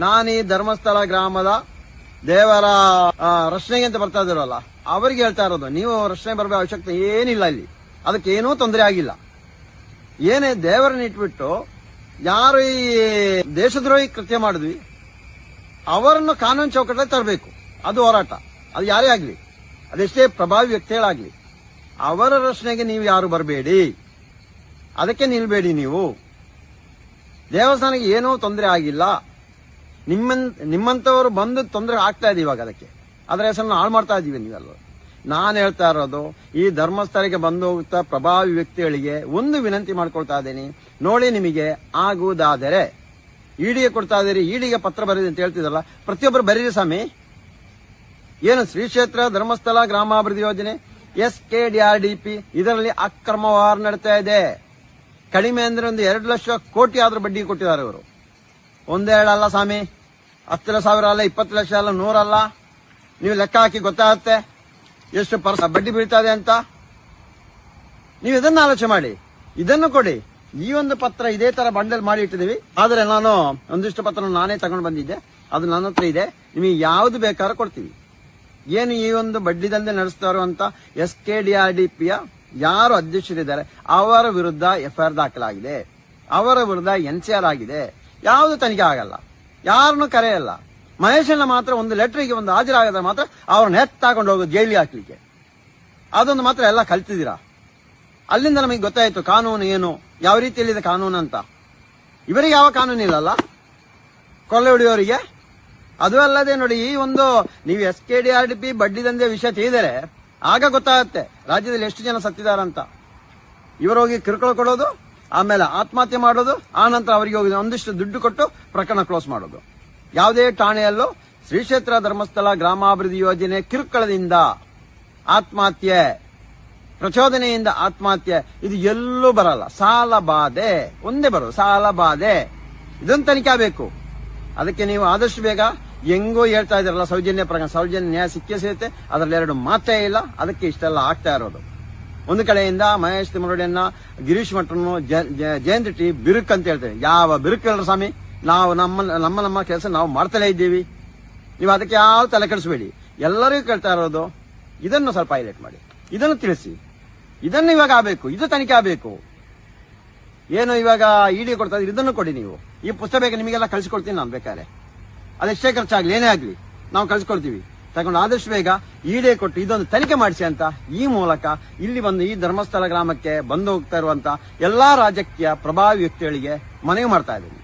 ನಾನು ಈ ಧರ್ಮಸ್ಥಳ ಗ್ರಾಮದ ದೇವರ ರಕ್ಷಣೆಗೆ ಅಂತ ಬರ್ತಾ ಇದ್ರಲ್ಲ ಅವರಿಗೆ ಹೇಳ್ತಾ ಇರೋದು, ನೀವು ರಕ್ಷಣೆ ಬರಬೇಕು, ಅವಶ್ಯಕತೆ ಏನಿಲ್ಲ ಇಲ್ಲಿ. ಅದಕ್ಕೆ ಏನೂ ತೊಂದರೆ ಆಗಿಲ್ಲ. ಏನೇ ದೇವರನ್ನ ಇಟ್ಬಿಟ್ಟು, ಯಾರು ಈ ದೇಶದ್ರೋಹಿ ಕೃತ್ಯ ಮಾಡಿದ್ವಿ, ಅವರನ್ನು ಕಾನೂನು ಚೌಕಟ್ಟಲ್ಲಿ ತರಬೇಕು. ಅದು ಹೋರಾಟ. ಅದು ಯಾರೇ ಆಗ್ಲಿ. ಅದೆಷ್ಟೇ ಪ್ರಭಾವಿ ವ್ಯಕ್ತಿಗಳಾಗ್ಲಿ. ಅವರ ರಕ್ಷಣೆಗೆ ನೀವು ಯಾರು ಬರಬೇಡಿ. ಅದಕ್ಕೆ ನಿಲ್ಬೇಡಿ ನೀವು. ದೇವಸ್ಥಾನಕ್ಕೆ ಏನೂ ತೊಂದರೆ ಆಗಿಲ್ಲ. ನಿಮ್ಮನ್, ನಿಮ್ಮಂತವರು ಬಂದು ತೊಂದರೆ ಆಗ್ತಾ ಇದೆ ಇವಾಗ ಅದಕ್ಕೆ. ಅದರ ಹೆಸರನ್ನು ಹಾಳು ಮಾಡ್ತಾ ಇದೀವಿ ನೀವೆಲ್ಲ ನಾನು ಹೇಳ್ತಾ ಇರೋದು, ಈ ಧರ್ಮಸ್ಥಳಕ್ಕೆ ಬಂದು ಹೋಗ್ತಾ ಪ್ರಭಾವಿ ವ್ಯಕ್ತಿಗಳಿಗೆ ಒಂದು ವಿನಂತಿ ಮಾಡ್ಕೊಳ್ತಾ ಇದ್ದೀನಿ. ನೋಡಿ ನಿಮಗೆ ಆಗುವುದಾದರೆ, ಈಡಿಗೆ ಕೊಡ್ತಾ ಇದ್ದೀರಿ, ಈಡಿಗೆ ಪತ್ರ ಬರೀರಿ ಅಂತ ಹೇಳ್ತಿದ್ರಲ್ಲ, ಪ್ರತಿಯೊಬ್ಬರು ಬರೀರಿ ಸ್ವಾಮಿ. ಏನು ಶ್ರೀ ಕ್ಷೇತ್ರ ಧರ್ಮಸ್ಥಳ, ಗ್ರಾಮಾಭಿವೃದ್ಧಿ ಯೋಜನೆ, S K D R D P, ಇದರಲ್ಲಿ ಅಕ್ರಮ ವ್ಯವಹಾರ ನಡೀತಾ ಇದೆ. ಕಡಿಮೆ ಅಂದ್ರೆ ಒಂದು ಎರಡು ಲಕ್ಷ ಕೋಟಿ ಆದ್ರೂ ಬಡ್ಡಿ ಕೊಟ್ಟಿದ್ದಾರೆ ಇವರು. ಒಂದೇಳಲ್ಲ ಸ್ವಾಮಿ. ಹತ್ತು ಸಾವಿರ ಅಲ್ಲ, ಇಪ್ಪತ್ತು ಲಕ್ಷ ಅಲ್ಲ ನೂರಲ್ಲ ನೀವು ಲೆಕ್ಕ ಹಾಕಿ ಗೊತ್ತಾಗುತ್ತೆ ಎಷ್ಟು ಪರ್ಸ ಬಡ್ಡಿ ಬೀಳ್ತಾ ಇದೆ ಅಂತ. ನೀವು ಇದನ್ನ ಆಲೋಚನೆ ಮಾಡಿ. ಇದನ್ನು ಕೊಡಿ. ಈ ಒಂದು ಪತ್ರ ಇದೇ ತರ ಬಂಡಲ್ ಮಾಡಿ ಇಟ್ಟಿದೀವಿ ಆದ್ರೆ ನಾನು ಒಂದಿಷ್ಟು ಪತ್ರ ನಾನೇ ತಗೊಂಡು ಬಂದಿದ್ದೆ. ಅದು ನನ್ನ ಹತ್ರ ಇದೆ. ನಿಮಗೆ ಯಾವ್ದು ಬೇಕಾದ್ರೂ ಕೊಡ್ತೀವಿ. ಏನು ಈ ಒಂದು ಬಡ್ಡಿ ದಂಧೆ ನಡೆಸ್ತಾರೋ ಅಂತ S K D R D ಪಿಯ ಯಾರು ಅಧ್ಯಕ್ಷರಿದ್ದಾರೆ, ಅವರ ವಿರುದ್ಧ ಎಫ್ಐಆರ್ ದಾಖಲಾಗಿದೆ. ಅವರ ವಿರುದ್ಧ ಎನ್ ಸಿ ಆರ್ ಆಗಿದೆ. ಯಾವುದು ತನಿಖೆ ಆಗಲ್ಲ. ಯಾರನ್ನು ಕರೆಯಲ್ಲ. ಮಹೇಶಣ್ಣ ಮಾತ್ರ ಒಂದು ಲೆಟ್ರಿಗೆ ಒಂದು ಹಾಜರಾಗದ ಮಾತ್ರ ಅವ್ರನ್ನ ಎತ್ತಾಕೊಂಡು ಹೋಗೋದು ಜೈಲಿಗೆ ಹಾಕ್ಲಿಕ್ಕೆ. ಅದೊಂದು ಮಾತ್ರ ಎಲ್ಲ ಕಲ್ತಿದ್ದೀರಾ? ಅಲ್ಲಿಂದ ನಮಗೆ ಗೊತ್ತಾಯ್ತು ಕಾನೂನು ಏನು, ಯಾವ ರೀತಿಯಲ್ಲಿದೆ ಕಾನೂನು ಅಂತ. ಇವರಿಗೆ ಯಾವ ಕಾನೂನು ಇಲ್ಲಲ್ಲ? ಕೊಲೆ ಹೊಡೆಯೋರಿಗೆ? ಅದು ಅಲ್ಲದೆ ನೋಡಿ, ಈ ಒಂದು ನೀವು S K D R D P ಬಡ್ಡಿ ದಂಧೆ ವಿಷಯ ತಿಳಿದರೆ ಆಗ ಗೊತ್ತಾಗುತ್ತೆ ರಾಜ್ಯದಲ್ಲಿ ಎಷ್ಟು ಜನ ಸತ್ತಿದ್ದಾರೆ ಅಂತ. ಇವರು ಹೋಗಿ ಕಿರುಕುಳ ಕೊಡೋದು, ಆಮೇಲೆ ಆತ್ಮಹತ್ಯೆ ಮಾಡೋದು, ಆ ನಂತರ ಅವರಿಗೆ ಹೋಗಿ ಒಂದಿಷ್ಟು ದುಡ್ಡು ಕೊಟ್ಟು ಪ್ರಕರಣ ಕ್ಲೋಸ್ ಮಾಡೋದು. ಯಾವುದೇ ಠಾಣೆಯಲ್ಲೂ ಶ್ರೀ ಕ್ಷೇತ್ರ ಧರ್ಮಸ್ಥಳ ಗ್ರಾಮಾಭಿವೃದ್ಧಿ ಯೋಜನೆ ಕಿರುಕುಳದಿಂದ ಆತ್ಮಹತ್ಯೆ, ಪ್ರಚೋದನೆಯಿಂದ ಆತ್ಮಹತ್ಯೆ, ಇದು ಎಲ್ಲೂ ಬರಲ್ಲ. ಸಾಲ ಬಾಧೆ, ಒಂದೇ ಬರೋದು. ಸಾಲ ಬಾಧೆ. ಇದೊಂದು ತನಿಖೆ ಬೇಕು ಅದಕ್ಕೆ ನೀವು ಆದಷ್ಟು ಬೇಗ ಹೆಂಗೋ ಹೇಳ್ತಾ ಇದಾರಲ್ಲ ಸೌಜನ್ಯ ಪ್ರಕರಣ. ಸೌಜನ್ಯ ನ್ಯಾಯ ಸಿಕ್ಕೇ ಸಿಗುತ್ತೆ. ಅದರಲ್ಲಿ ಎರಡು ಮಾತೇ ಇಲ್ಲ. ಅದಕ್ಕೆ ಇಷ್ಟೆಲ್ಲ ಆಗ್ತಾ ಇರೋದು. ಒಂದು ಕಡೆಯಿಂದ ಮಹೇಶ್ ತಿಮ್ಮರಡಿಯನ್ನ ಗಿರೀಶ್ ಮಠನು ಜಯಂತ್ ಟಿ ಬಿರುಕ್ ಅಂತ ಹೇಳ್ತೇವೆ ಯಾವ ಬಿರುಕ್ ಹೇಳ್ರ ಸ್ವಾಮಿ? ನಾವು ನಮ್ಮ ನಮ್ಮ ನಮ್ಮ ಕೆಲಸ ನಾವು ಮಾಡ್ತಲೇ ಇದ್ದೀವಿ. ನೀವು ಅದಕ್ಕೆ ಯಾವ ತಲೆ ಕೆಡಿಸಬೇಡಿ. ಎಲ್ಲರಿಗೂ ಕೇಳ್ತಾ ಇರೋದು, ಇದನ್ನು ಸ್ವಲ್ಪ ಹೈಲೈಟ್ ಮಾಡಿ. ಇದನ್ನು ತಿಳಿಸಿ. ಇದನ್ನು ಇವಾಗ ಆಗಬೇಕು. ಇದು ತನಿಖೆ ಆಗಬೇಕು. ಏನು ಇವಾಗ ಇಡಿ ಕೊಡ್ತಾ ಇದ್ರೆ ಇದನ್ನು ಕೊಡಿ ನೀವು. ಈ ಪುಸ್ತಕ ಬೇಕು ನಿಮಗೆಲ್ಲ ಕಳಿಸ್ಕೊಡ್ತೀನಿ ನಾನು ಬೇಕಾದ್ರೆ. ಅದೆಷ್ಟೇ ಖರ್ಚಾಗಲಿ, ಏನೇ ಆಗಲಿ, ನಾವು ಕಳಿಸ್ಕೊಡ್ತೀವಿ. ತಗೊಂಡು ಆದಷ್ಟು ಬೇಗ ಈಡೇ ಕೊಟ್ಟು ಇದೊಂದು ತನಿಖೆ ಮಾಡಿಸಿ ಅಂತ ಈ ಮೂಲಕ ಇಲ್ಲಿ ಬಂದು ಈ ಧರ್ಮಸ್ಥಳ ಗ್ರಾಮಕ್ಕೆ ಬಂದು ಹೋಗ್ತಾ ಇರುವಂತ ಎಲ್ಲಾ ರಾಜಕೀಯ ಪ್ರಭಾವಿ ವ್ಯಕ್ತಿಗಳಿಗೆ ಮನವಿ ಮಾಡ್ತಾ ಇದ್ದೀನಿ.